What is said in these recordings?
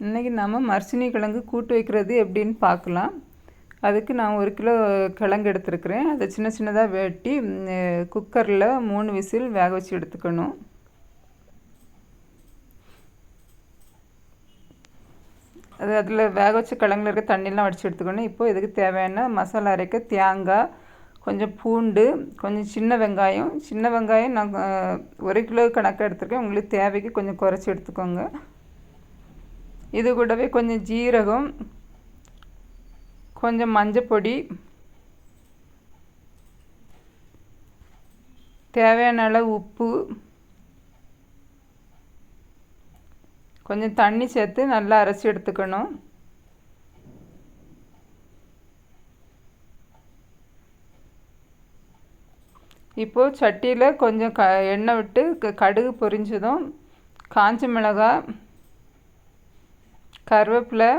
இன்றைக்கி நம்ம மர்சினி கிழங்கு கூட்டு வைக்கிறது எப்படின்னு பார்க்கலாம். அதுக்கு நான் ஒரு கிலோ கிழங்கு எடுத்துருக்குறேன். அதை சின்ன சின்னதாக வெட்டி குக்கரில் மூணு விசில் வேக வச்சு எடுத்துக்கணும். அது அதில் வேக வச்ச கிழங்குல இருக்க தண்ணியெலாம் வடித்து எடுத்துக்கணும். இப்போ இதுக்கு தேவையான மசாலா அரைக்க தேங்காய் கொஞ்சம் பூண்டு கொஞ்சம் சின்ன வெங்காயம். சின்ன வெங்காயம் நான் ஒரு கிலோ கணக்காக எடுத்துருக்கேன். உங்களுக்கு தேவைக்கு கொஞ்சம் குறைச்சி எடுத்துக்கோங்க. இது கூடவே கொஞ்சம் ஜீரகம் கொஞ்சம் மஞ்சப்பொடி தேவையான அளவு உப்பு கொஞ்சம் தண்ணி சேர்த்து நல்லா அரைச்சி எடுத்துக்கணும். இப்போது சட்டியில் கொஞ்சம் க எண்ணெய் விட்டு க கடுகு பொரிஞ்சதும் காஞ்ச மிளகாய் கருவேப்பிலை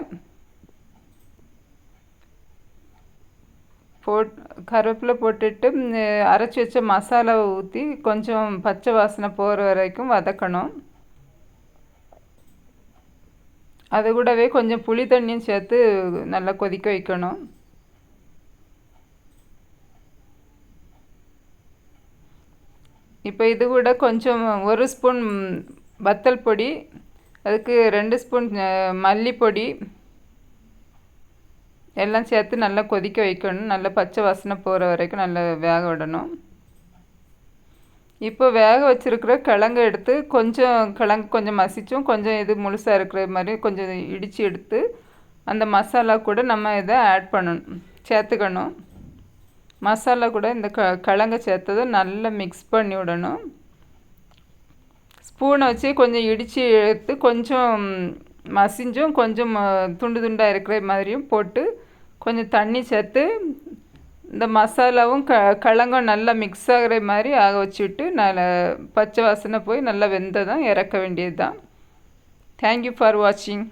போட் கருவேப்பிலை போட்டுட்டு அரைச்சி வச்ச மசாலாவை ஊற்றி கொஞ்சம் பச்சை வாசனை போகிற வரைக்கும் வதக்கணும். அது கூடவே கொஞ்சம் புளி தண்ணியும் சேர்த்து நல்லா கொதிக்க வைக்கணும். இப்போ இது கூட கொஞ்சம் ஒரு ஸ்பூன் வத்தல் பொடி அதுக்கு ரெண்டு ஸ்பூன் மல்லிப்பொடி. எல்லாம் சேர்த்து நல்லா கொதிக்க வைக்கணும். நல்லா பச்சை வாசனை போகிற வரைக்கும் நல்லா வேக விடணும். இப்போ வேக வச்சுருக்கிற கிழங்கு எடுத்து கொஞ்சம் கிழங்கு கொஞ்சம் மசிச்சும் கொஞ்சம் இது முழுசாக இருக்கிற மாதிரி கொஞ்சம் இடித்து எடுத்து அந்த மசாலா கூட நம்ம இதை ஆட் பண்ணணும். சேர்த்துக்கணும். மசாலா கூட இந்த க கிழங்கை சேர்த்ததை நல்லா மிக்ஸ் பண்ணி விடணும். ஸ்பூனை வச்சு கொஞ்சம் இடித்து எடுத்து கொஞ்சம் மசிஞ்சும் கொஞ்சம் துண்டு துண்டாக இருக்கிற மாதிரியும் போட்டு கொஞ்சம் தண்ணி சேர்த்து இந்த மசாலாவும் க கிழங்கும் நல்லா மிக்ஸ் ஆகிற மாதிரி ஆக வச்சுட்டு நல்லா பச்சை வாசனை போய் நல்லா வெந்ததான் இறக்க வேண்டியது தான் தேங்க்யூ ஃபார் வாட்சிங்